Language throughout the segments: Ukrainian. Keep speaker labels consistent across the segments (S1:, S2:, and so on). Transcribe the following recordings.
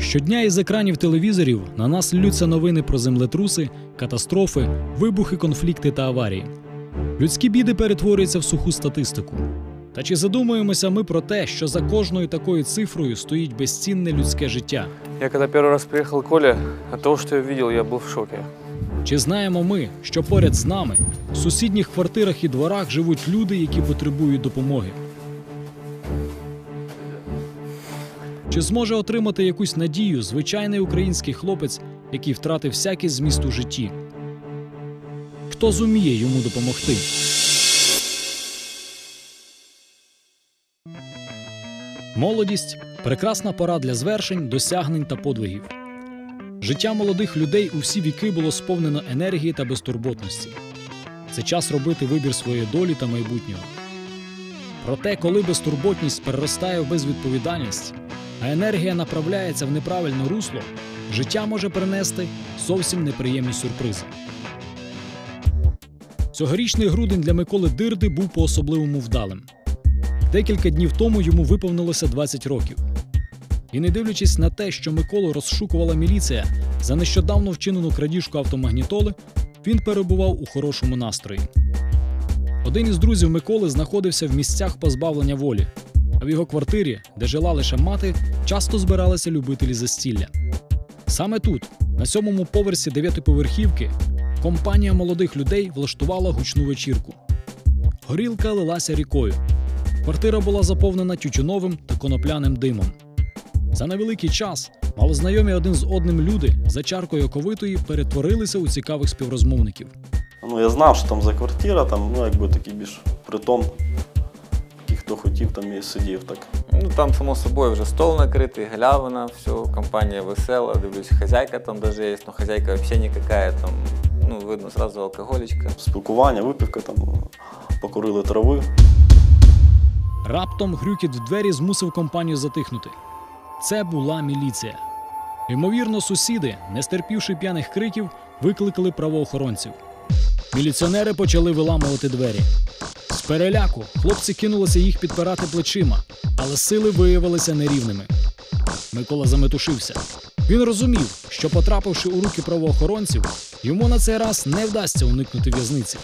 S1: Щодня із екранів телевізорів на нас ллються новини про землетруси, катастрофи, вибухи, конфлікти та аварії. Людські біди перетворюються в суху статистику. Та чи задумуємося ми про те, що за кожною такою цифрою стоїть безцінне людське життя?
S2: Я когда первый раз приехал к Коле, того, что я видел, я был в шоке.
S1: Чи знаємо ми, що поряд з нами в сусідніх квартирах і дворах живуть люди, які потребують допомоги? Чи зможе отримати якусь надію звичайний український хлопець, який втратив всякий зміст у житті? Хто зуміє йому допомогти? Молодість прекрасна пора для звершень, досягнень та подвигів. Життя молодих людей у всі віки було сповнено енергії та безтурботності. Це час робити вибір своєї долі та майбутнього. Проте, коли безтурботність переростає в безвідповідальність, а енергія направляється в неправильне русло, життя може принести зовсім неприємні сюрпризи. Цьогорічний грудень для Миколи Дирди був по-особливому вдалим. Декілька днів тому йому виповнилося 20 років. І не дивлячись на те, що Миколу розшукувала міліція за нещодавно вчинену крадіжку автомагнітоли, він перебував у хорошому настрої. Один із друзів Миколи знаходився в місцях позбавлення волі, а в його квартирі, де жила лише мати, часто збиралися любителі застілля. Саме тут, на сьомому поверсі дев'ятиповерхівки, компанія молодих людей влаштувала гучну вечірку. Горілка лилася рікою. Квартира була заповнена тютюновим та конопляним димом. За невеликий час малознайомі один з одним люди за чаркою оковитої перетворилися у цікавих співрозмовників.
S3: Ну, я знав, що там за квартира, там, ну, якби такий більш притон. Хто хотів, там і сидів так.
S4: Ну там, само собою, вже стол накритий, галявина, все, компанія весела, дивлюсь, хазяйка там даже є, но хазяйка взагалі никакая, там, ну, видно сразу алкоголічка.
S3: Спілкування, випивка, там, покурили трави.
S1: Раптом грюкіт в двері змусив компанію затихнути. Це була міліція. Ймовірно, сусіди, не стерпівши п'яних криків, викликали правоохоронців. Міліціонери почали виламувати двері. Переляку хлопці кинулися їх підпирати плечима, але сили виявилися нерівними. Микола заметушився. Він розумів, що, потрапивши у руки правоохоронців, йому на цей раз не вдасться уникнути в'язниці.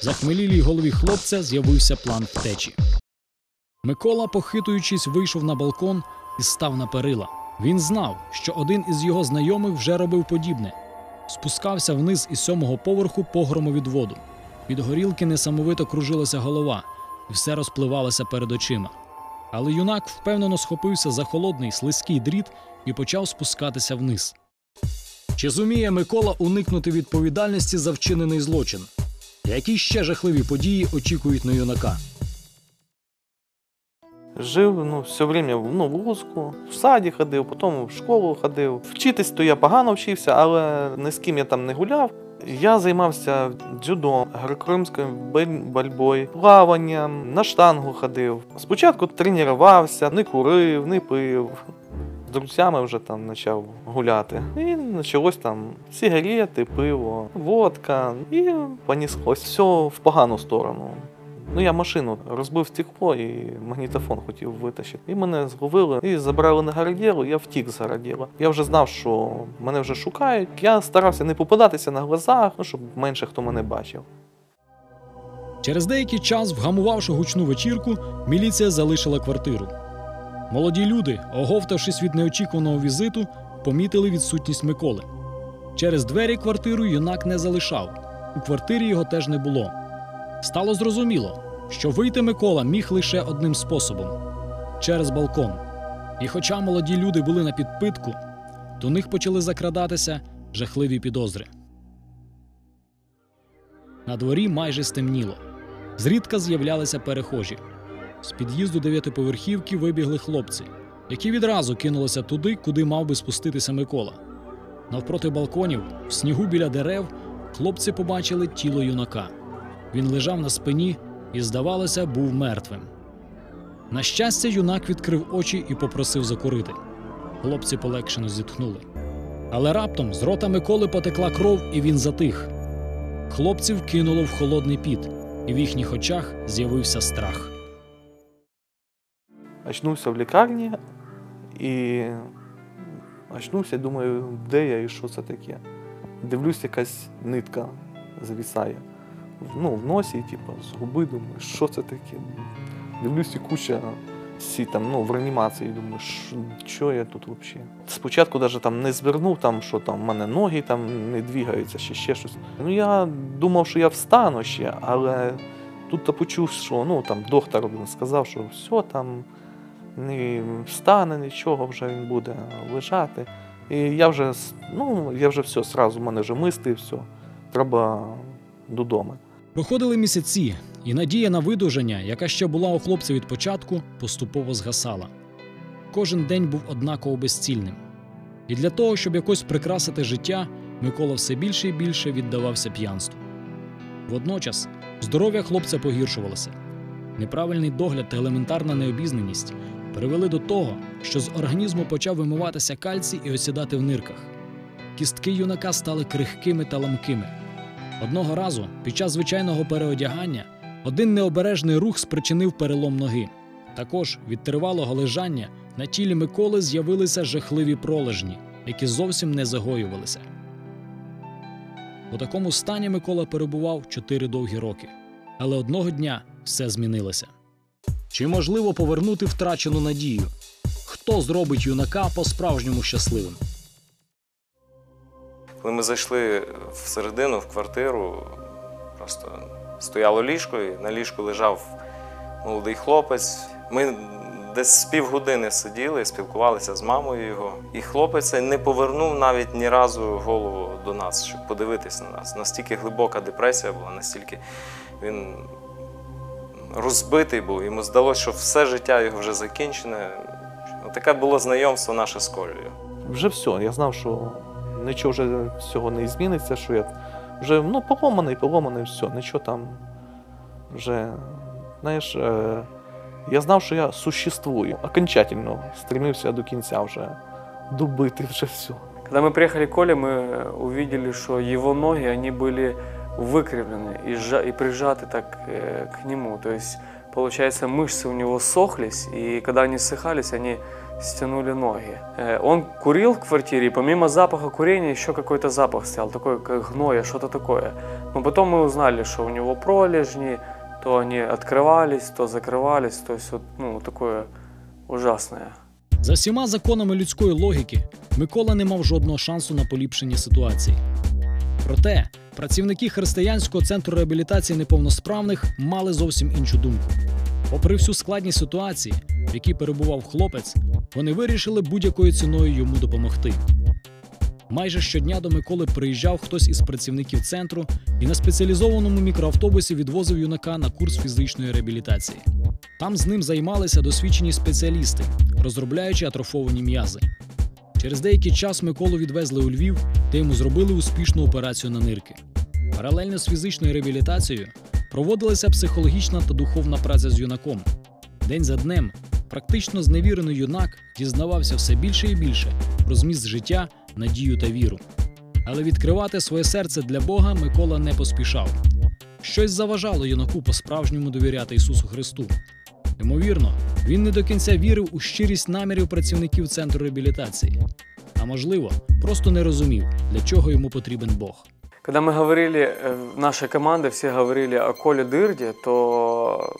S1: В захмелілій голові хлопця з'явився план втечі. Микола, похитуючись, вийшов на балкон і став на перила. Він знав, що один із його знайомих вже робив подібне. Спускався вниз із сьомого поверху по громовідводу. Від горілки несамовито кружилася голова, і все розпливалося перед очима. Але юнак впевнено схопився за холодний слизький дріт і почав спускатися вниз. Чи зуміє Микола уникнути відповідальності за вчинений злочин? Які ще жахливі події очікують на юнака?
S5: Жив ну, все время ну, в Луцьку, в саді ходив, потім в школу ходив. Вчитись то я погано вчився, але ні з ким я там не гуляв. Я займався дзюдо, греко-римською бальбою, плаванням, на штангу ходив. Спочатку тренувався, не курив, не пив. З друзями вже там почав гуляти. І почалось там сигарети, пиво, водка. І поніслось все в погану сторону. Ну, я машину розбив стекло і магнітофон хотів витащити. І мене зловили і забрали на городілу, я втік з городіла. Я вже знав, що мене вже шукають. Я старався не попадатися на глазах, ну, щоб менше хто мене бачив.
S1: Через деякий час, вгамувавши гучну вечірку, міліція залишила квартиру. Молоді люди, оговтавшись від неочікуваного візиту, помітили відсутність Миколи. Через двері квартиру юнак не залишав. У квартирі його теж не було. Стало зрозуміло, що вийти Микола міг лише одним способом через балкон. І хоча молоді люди були на підпитку, до них почали закрадатися жахливі підозри. На дворі майже стемніло. Зрідка з'являлися перехожі. З під'їзду дев'ятиповерхівки вибігли хлопці, які відразу кинулися туди, куди мав би спуститися Микола. Навпроти балконів, в снігу біля дерев, хлопці побачили тіло юнака. Він лежав на спині і, здавалося, був мертвим. На щастя, юнак відкрив очі і попросив закурити. Хлопці полегшено зітхнули. Але раптом з рота Миколи потекла кров, і він затих. Хлопців кинуло в холодний піт, і в їхніх очах з'явився страх.
S5: Очнувся в лікарні і Очнувся, думаю, де я і що це таке. Дивлюсь, якась нитка завісає. Ну, в носі, типу, з губи, думаю, що це таке. Дивлюсь, і куча всі там, ну, в реанімації, думаю, що, я тут взагалі. Спочатку навіть там не звернув, там, що там в мене ноги там не двігаються, чи ще щось. Ну, я думав, що я встану ще, але тут я почув, що ну, там, доктор сказав, що все там не встане нічого, вже він буде лежати. І я вже, ну, я вже все, сразу в мене вже мисли, все. Треба додому.
S1: Проходили місяці, і надія на видужання, яка ще була у хлопця від початку, поступово згасала. Кожен день був однаково безцільним. І для того, щоб якось прикрасити життя, Микола все більше і більше віддавався п'янству. Водночас здоров'я хлопця погіршувалося. Неправильний догляд та елементарна необізнаність привели до того, що з організму почав вимиватися кальцій і осідати в нирках. Кістки юнака стали крихкими та ламкими. Одного разу, під час звичайного переодягання, один необережний рух спричинив перелом ноги. Також від тривалого лежання на тілі Миколи з'явилися жахливі пролежні, які зовсім не загоювалися. У такому стані Микола перебував чотири довгі роки. Але одного дня все змінилося. Чи можливо повернути втрачену надію? Хто зробить юнака по-справжньому щасливим?
S2: Коли ми зайшли всередину, в квартиру, просто стояло ліжко, і на ліжку лежав молодий хлопець. Ми десь з півгодини сиділи, спілкувалися з мамою його. І хлопець не повернув навіть ні разу голову до нас, щоб подивитись на нас. Настільки глибока депресія була, настільки він розбитий був. Йому здалося, що все життя його вже закінчене. Таке було знайомство наше з Колею.
S5: Вже все, я знав, що нічого вже цього не зміниться, що я вже ну, поломаний, поломаний, все, нічого там вже, знаєш, е, я знав, що я существую. Окончательно стремився до кінця вже добити вже все.
S6: Когда мы приехали к Коле, мы увидели, что его ноги, они были выкривлены и, сжа- и прижаты так э, к нему. То есть, получается, мышцы у него сохлись, и когда они ссыхались, они стянули ноги. Э, он курил в квартире, и помимо запаха курения еще какой-то запах стоял, такой как гноя, что-то такое. Но потом мы узнали, что у него пролежни, то они открывались, то закрывались, то есть вот, ну, такое ужасное.
S1: За всіма законами людської логіки Микола не мав жодного шансу на поліпшення ситуації. Проте працівники християнського центру реабілітації неповносправних мали зовсім іншу думку. Попри всю складність ситуації, в якій перебував хлопець, вони вирішили будь-якою ціною йому допомогти. Майже щодня до Миколи приїжджав хтось із працівників центру і на спеціалізованому мікроавтобусі відвозив юнака на курс фізичної реабілітації. Там з ним займалися досвідчені спеціалісти, розробляючи атрофовані м'язи. Через деякий час Миколу відвезли у Львів, де йому зробили успішну операцію на нирки. Паралельно з фізичною реабілітацією проводилася психологічна та духовна праця з юнаком. День за днем практично зневірений юнак дізнавався все більше і більше про зміст життя, надію та віру. Але відкривати своє серце для Бога Микола не поспішав. Щось заважало юнаку по-справжньому довіряти Ісусу Христу. Ймовірно, він не до кінця вірив у щирість намірів працівників центру реабілітації. А можливо, просто не розумів, для чого йому потрібен Бог.
S6: Когда мы говорили, э, нашей команды все говорили о Коле Дырде, то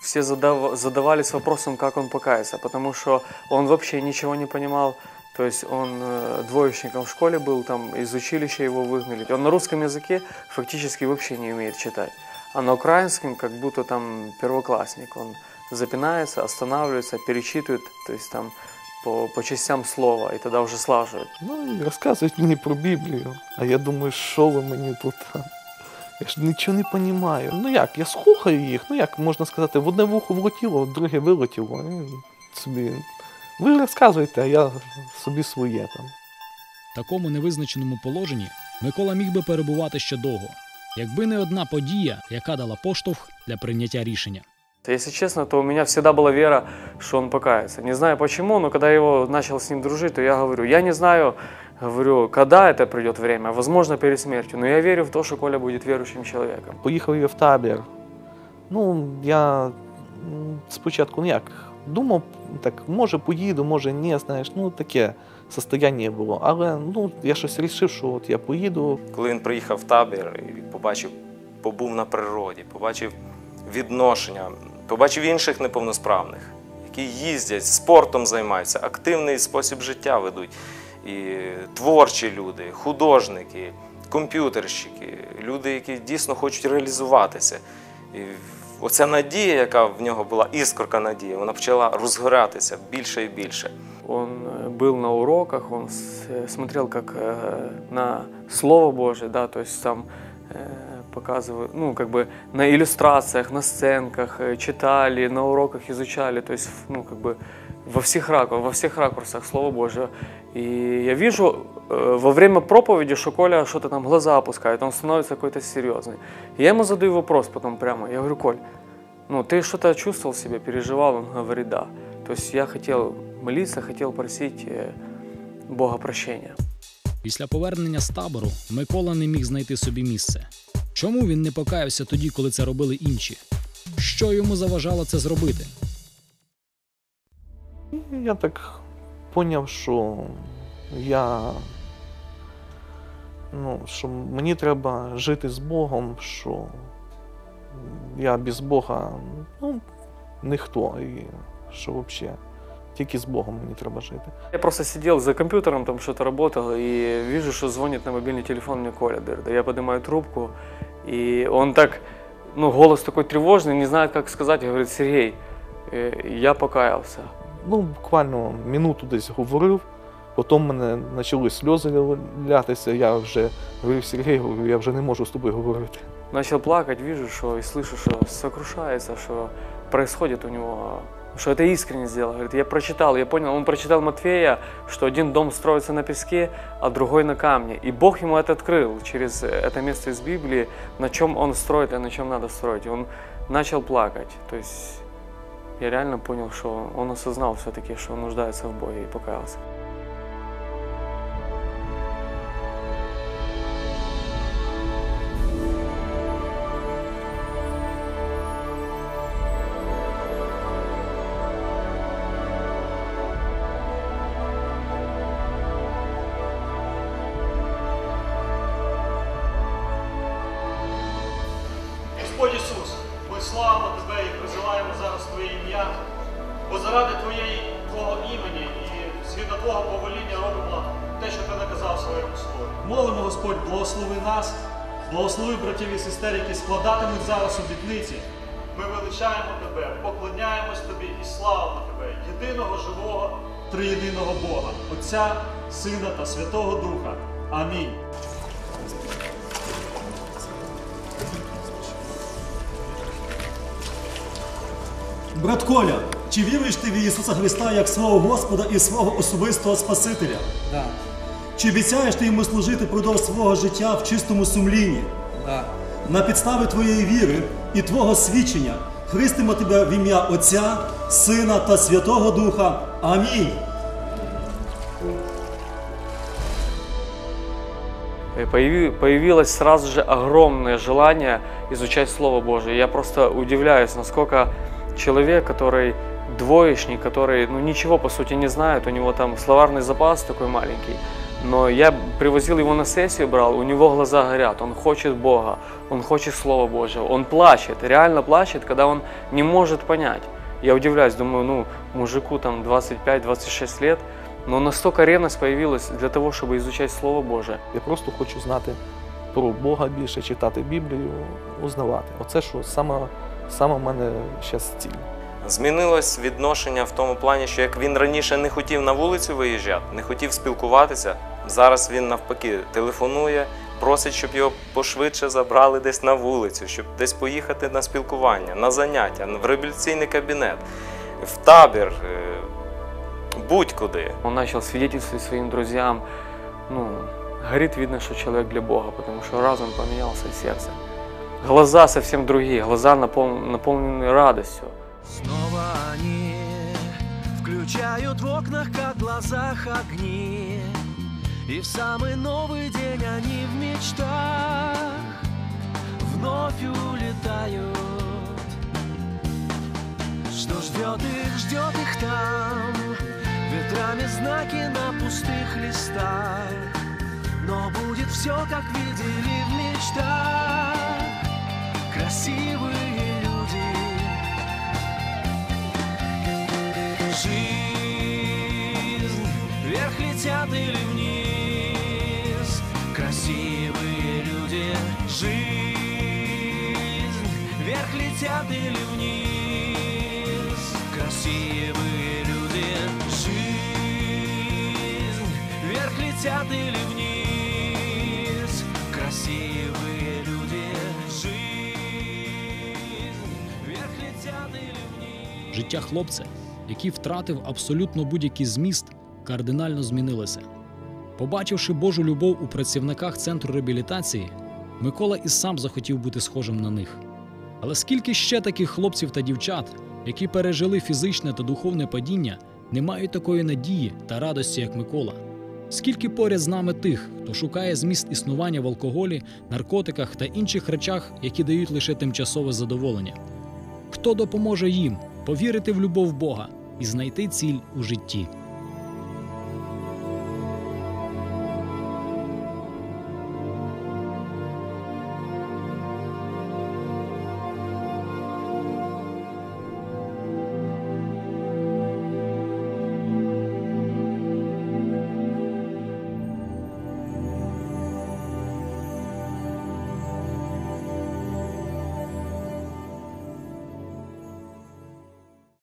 S6: все задав- задавались вопросом, как он покается, потому что он вообще ничего не понимал. То есть он э, двоечником в школе был, там из училища его выгнали. Он на русском языке фактически вообще не умеет читать. А на украинском как будто там первоклассник. Он запинается, останавливается, перечитывает, то есть там по, по частям слова, и тогда уже слаживает.
S5: Ну і розказують мені про Біблію. А я думаю, що ви мені тут? Я ж нічого не розумію. Ну як, я слухаю їх, ну як можна сказати, в одне вухо влетіло, в друге вилетіло. І собі. Ви розказуєте, а я собі своє там.
S1: В такому невизначеному положенні Микола міг би перебувати ще довго, якби не одна подія, яка дала поштовх для прийняття рішення.
S6: Если честно, то у меня всегда была вера, что он покается. Не знаю почему, но когда я его начал с ним дружить, то я говорю, я не знаю, говорю, когда это придет время, возможно, перед смертью, но я верю в то, что Коля будет верующим человеком.
S5: Поїхав я в табір. Ну, я спочатку ну як, думав, так, може поїду, може ні, знаєш, ну таке. состояння було. Але ну, я щось вирішив, що от я поїду.
S2: Коли він приїхав в табір і побачив, побув на природі, побачив відношення, побачив інших неповносправних, які їздять, спортом займаються, активний спосіб життя ведуть І творчі люди, художники, комп'ютерщики, люди, які дійсно хочуть реалізуватися. І оця надія, яка в нього була, іскорка надії, вона почала розгоратися більше і більше.
S6: Он э, был на уроках, он с- э, смотрел как э, на Слово Божие, да, то есть там э, показывают, ну, как бы на иллюстрациях, на сценках, э, читали, на уроках изучали, то есть, ну, как бы во всех, ракурсах, во всех ракурсах Слово Божие. И я вижу э, во время проповеди, что Коля что-то там глаза опускает, он становится какой-то серьезный. И я ему задаю вопрос потом прямо, я говорю, Коль, ну, ты что-то чувствовал в себе, переживал? Он говорит, да. То есть я хотел молиться, хотел просить э, Бога прощения.
S1: Після повернення з табору Микола не міг знайти собі місце. Чому він не покаявся тоді, коли це робили інші? Що йому заважало це зробити?
S5: І я так поняв, що я. Ну, що мені треба жити з Богом, що я без Бога ну, ніхто. І що взагалі тільки з Богом мені треба жити.
S6: Я просто сидел за компьютером, там что-то работал, и вижу, что звонит на мобильный телефон мне Коля Дырда. Я поднимаю трубку, и он так, ну, голос такой тревожный, не знает, как сказать, говорит, Сергей, э, я покаялся.
S5: Ну, буквально минуту десь говорив, потім мене почали сльози лятися. Я вже говорив Сергій, говорю, я вже не можу з тобою говорити.
S6: Начал плакать, вижу, что и слышу, что сокрушается, что происходит у него, что это искренне сделал. Говорит, я прочитал, я понял, он прочитал Матфея, что один дом строится на песке, а другой на камне. И Бог ему это открыл через это место из Библии, на чем он строит и на чем надо строить. И он начал плакать. То есть я реально понял, что он осознал все-таки, что он нуждается в Боге и покаялся.
S7: Благослови братів і сестер, які складатимуть зараз обітниці. Ми величаємо Тебе, поклоняємось Тобі і славимо Тебе, єдиного живого, триєдиного Бога, Отця, Сина та Святого Духа. Амінь.
S8: Брат Коля, чи віруєш ти в Ісуса Христа як свого Господа і свого особистого Спасителя?
S9: Да,
S8: Чи обіцяєш ти йому служити впродовж свого життя в чистому сумлінні?
S9: да,
S8: На підставі твоєї віри і твого свідчення хрестимо тебе в ім'я Отця, Сина та Святого Духа. Амінь.
S6: И появи- появилось сразу же огромное желание изучать Слово Божие. Я просто удивляюсь, насколько человек, который двоечник, который ну, ничего по сути не знает, у него там словарный запас такой маленький, но я привозил его на сессию, брал, у него глаза горят, он хочет Бога, он хочет Слова Божьего, он плачет, реально плачет, когда он не может понять. Я удивляюсь, думаю, ну, мужику там 25-26 лет, но настолько ревность появилась для того, чтобы изучать Слово Божие.
S5: Я просто хочу знати про Бога більше, читати Біблію, узнавати. Оце що саме, саме в мене зараз ціль.
S2: Змінилось відношення в тому плані, що як він раніше не хотів на вулицю виїжджати, не хотів спілкуватися, зараз він навпаки телефонує, просить, щоб його пошвидше забрали десь на вулицю, щоб десь поїхати на спілкування, на заняття, в реабілітаційний кабінет, в табір, е, будь-куди.
S6: Он начал свидетельствовать своим друзьям, ну, горит видно, что человек для Бога, потому что разум поменялся и сердце. Глаза совсем другие, глаза напол- наполнены радостью.
S10: Снова они включают в окнах, как в глазах огни И в самый новый день они в мечтах Вновь улетают. Что ждет их, ждет их там Ветрами знаки на пустых листах. Но будет все, как видели в мечтах Красивые люди. Жизнь Вверх летят или вниз летят или вниз. Красивые люди Жизнь. Вверх летят или вниз. Красивые люди Жизнь. Вверх летят или вниз.
S1: Життя хлопця, який втратив абсолютно будь-який зміст, кардинально змінилося. Побачивши Божу любов у працівниках центру реабілітації, Микола і сам захотів бути схожим на них. Але скільки ще таких хлопців та дівчат, які пережили фізичне та духовне падіння, не мають такої надії та радості, як Микола? Скільки поряд з нами тих, хто шукає зміст існування в алкоголі, наркотиках та інших речах, які дають лише тимчасове задоволення? Хто допоможе їм повірити в любов Бога і знайти ціль у житті?